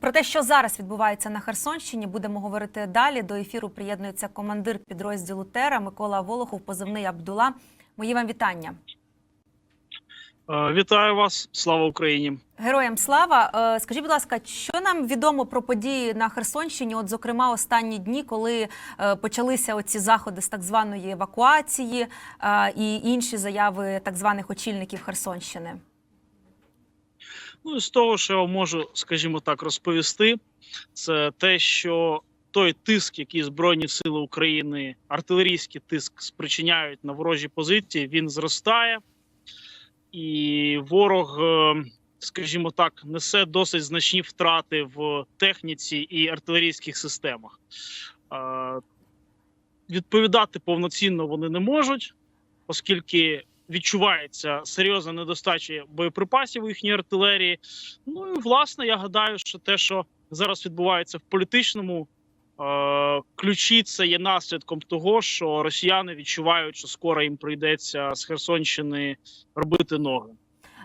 Про те, що зараз відбувається на Херсонщині, будемо говорити далі. До ефіру приєднується командир підрозділу Тера Микола Волохов, позивний Абдула. Мої вам вітання. Е, Вітаю вас, слава Україні. Героям слава. Е, Скажіть, будь ласка, що нам відомо про події на Херсонщині? От, зокрема, останні дні, коли е, почалися оці заходи з так званої евакуації і інші заяви так званих очільників Херсонщини. Ну з того, що я можу, скажімо так, розповісти, це те, що той тиск, який Збройні Сили України, артилерійський тиск спричиняють на ворожі позиції, він зростає, і ворог, е, скажімо так, несе досить значні втрати в техніці і артилерійських системах. Е, Відповідати повноцінно вони не можуть, оскільки відчувається серйозна недостача боєприпасів у їхній артилерії. Ну і власне я гадаю, що те, що зараз відбувається в політичному е- ключі, це є наслідком того, що росіяни відчувають, що скоро їм прийдеться з Херсонщини робити ноги.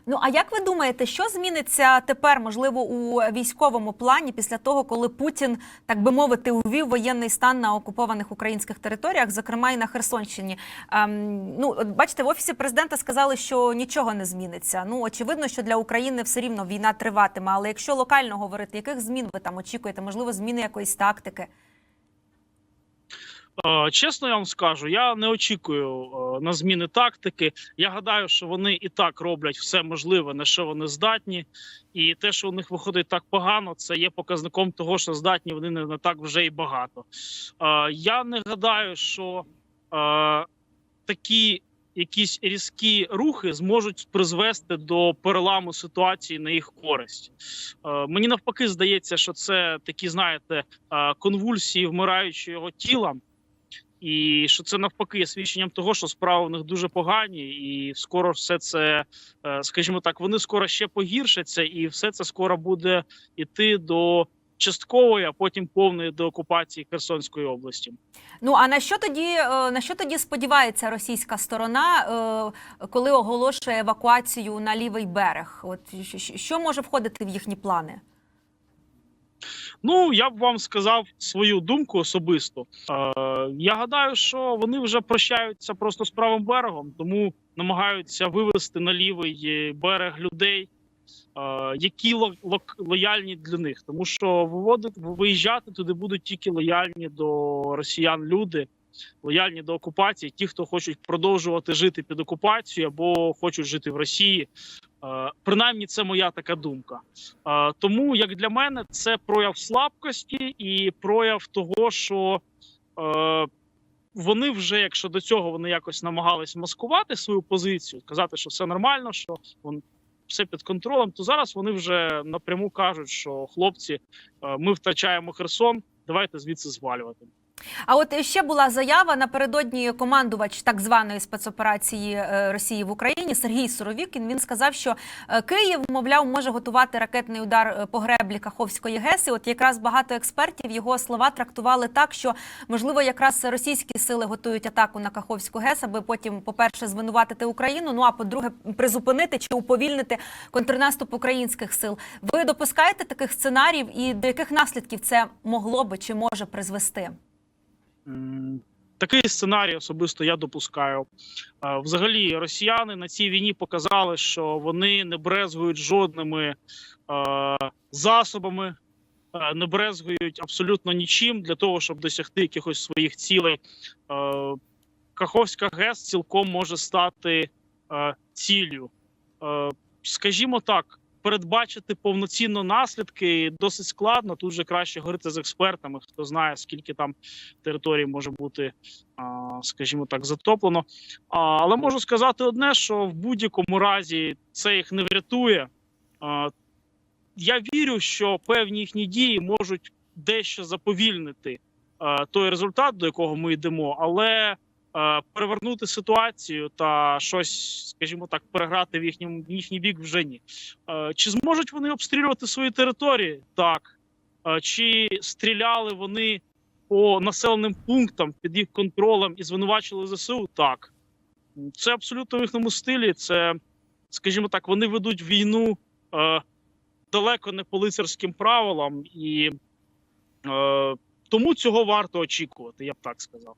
Ну а як ви думаєте, що зміниться тепер, можливо, у військовому плані після того, коли Путін, так би мовити, увів воєнний стан на окупованих українських територіях, зокрема і на Херсонщині? Ем, ну, бачите, в офісі президента сказали, що нічого не зміниться. Ну очевидно, що для України все рівно війна триватиме. Але якщо локально говорити, яких змін ви там очікуєте? Можливо, зміни якоїсь тактики? Е, Чесно, я вам скажу, я не очікую е, на зміни тактики. Я гадаю, що вони і так роблять все можливе, на що вони здатні, і те, що у них виходить так погано, це є показником того, що здатні вони не, не так вже і багато. Е, Я не гадаю, що такі якісь різкі рухи зможуть призвести до переламу ситуації на їх користь. Мені навпаки здається, що це такі, знаєте, конвульсії вмираючого тіла. І що це навпаки є свідченням того, що справи в них дуже погані, і скоро все це, е, скажімо так, вони скоро ще погіршаться, і все це скоро буде йти до часткової, а потім повної деокупації Херсонської області. Ну а на що тоді е, на що тоді сподівається російська сторона, е, коли оголошує евакуацію на лівий берег? От що може входити в їхні плани? Ну я б вам сказав свою думку особисто. Е, я гадаю, що вони вже прощаються просто з правим берегом, тому намагаються вивести на лівий берег людей, е, які ло- лок- лояльні для них, тому що виводити виїжджати туди будуть тільки лояльні до росіян люди. Лояльні до окупації, ті, хто хочуть продовжувати жити під окупацією або хочуть жити в Росії. Е, Принаймні, це моя така думка. Е, Тому, як для мене, це прояв слабкості і прояв того, що е, вони вже, якщо до цього вони якось намагались маскувати свою позицію, казати, що все нормально, що вон, все під контролем, то зараз вони вже напряму кажуть, що хлопці, ми втрачаємо Херсон, давайте звідси звалювати. А от ще була заява напередодні командувач так званої спецоперації е, Росії в Україні Сергій Суровікін. Він сказав, що е, Київ, мовляв, може готувати ракетний удар е, по греблі Каховської ГЕС. І от якраз багато експертів його слова трактували так, що можливо якраз російські сили готують атаку на Каховську ГЕС, аби потім, по-перше, звинуватити Україну. Ну а по-друге, призупинити чи уповільнити контрнаступ українських сил. Ви допускаєте таких сценаріїв, і до яких наслідків це могло би чи може призвести? Такий сценарій особисто я допускаю. Е, Взагалі, росіяни на цій війні показали, що вони не брезгують жодними е, засобами, е, не брезгують абсолютно нічим для того, щоб досягти якихось своїх цілей. Каховська ГЕС цілком може стати ціллю. Скажімо так, передбачити повноцінно наслідки досить складно. Тут же краще говорити з експертами, хто знає, скільки там територій може бути, скажімо так, затоплено. Але можу сказати одне: що в будь-якому разі це їх не врятує. Я вірю, що певні їхні дії можуть дещо заповільнити той результат, до якого ми йдемо, але перевернути ситуацію та щось, скажімо так, переграти в їхньому їхній бік вже ні. Е, Чи зможуть вони обстрілювати свої території? Так. Е, Чи стріляли вони по населеним пунктам під їх контролем і звинувачили ЗСУ? Так. Це абсолютно в їхньому стилі. Це, скажімо так, вони ведуть війну е, далеко не по лицарським правилам, і е, тому цього варто очікувати, я б так сказав.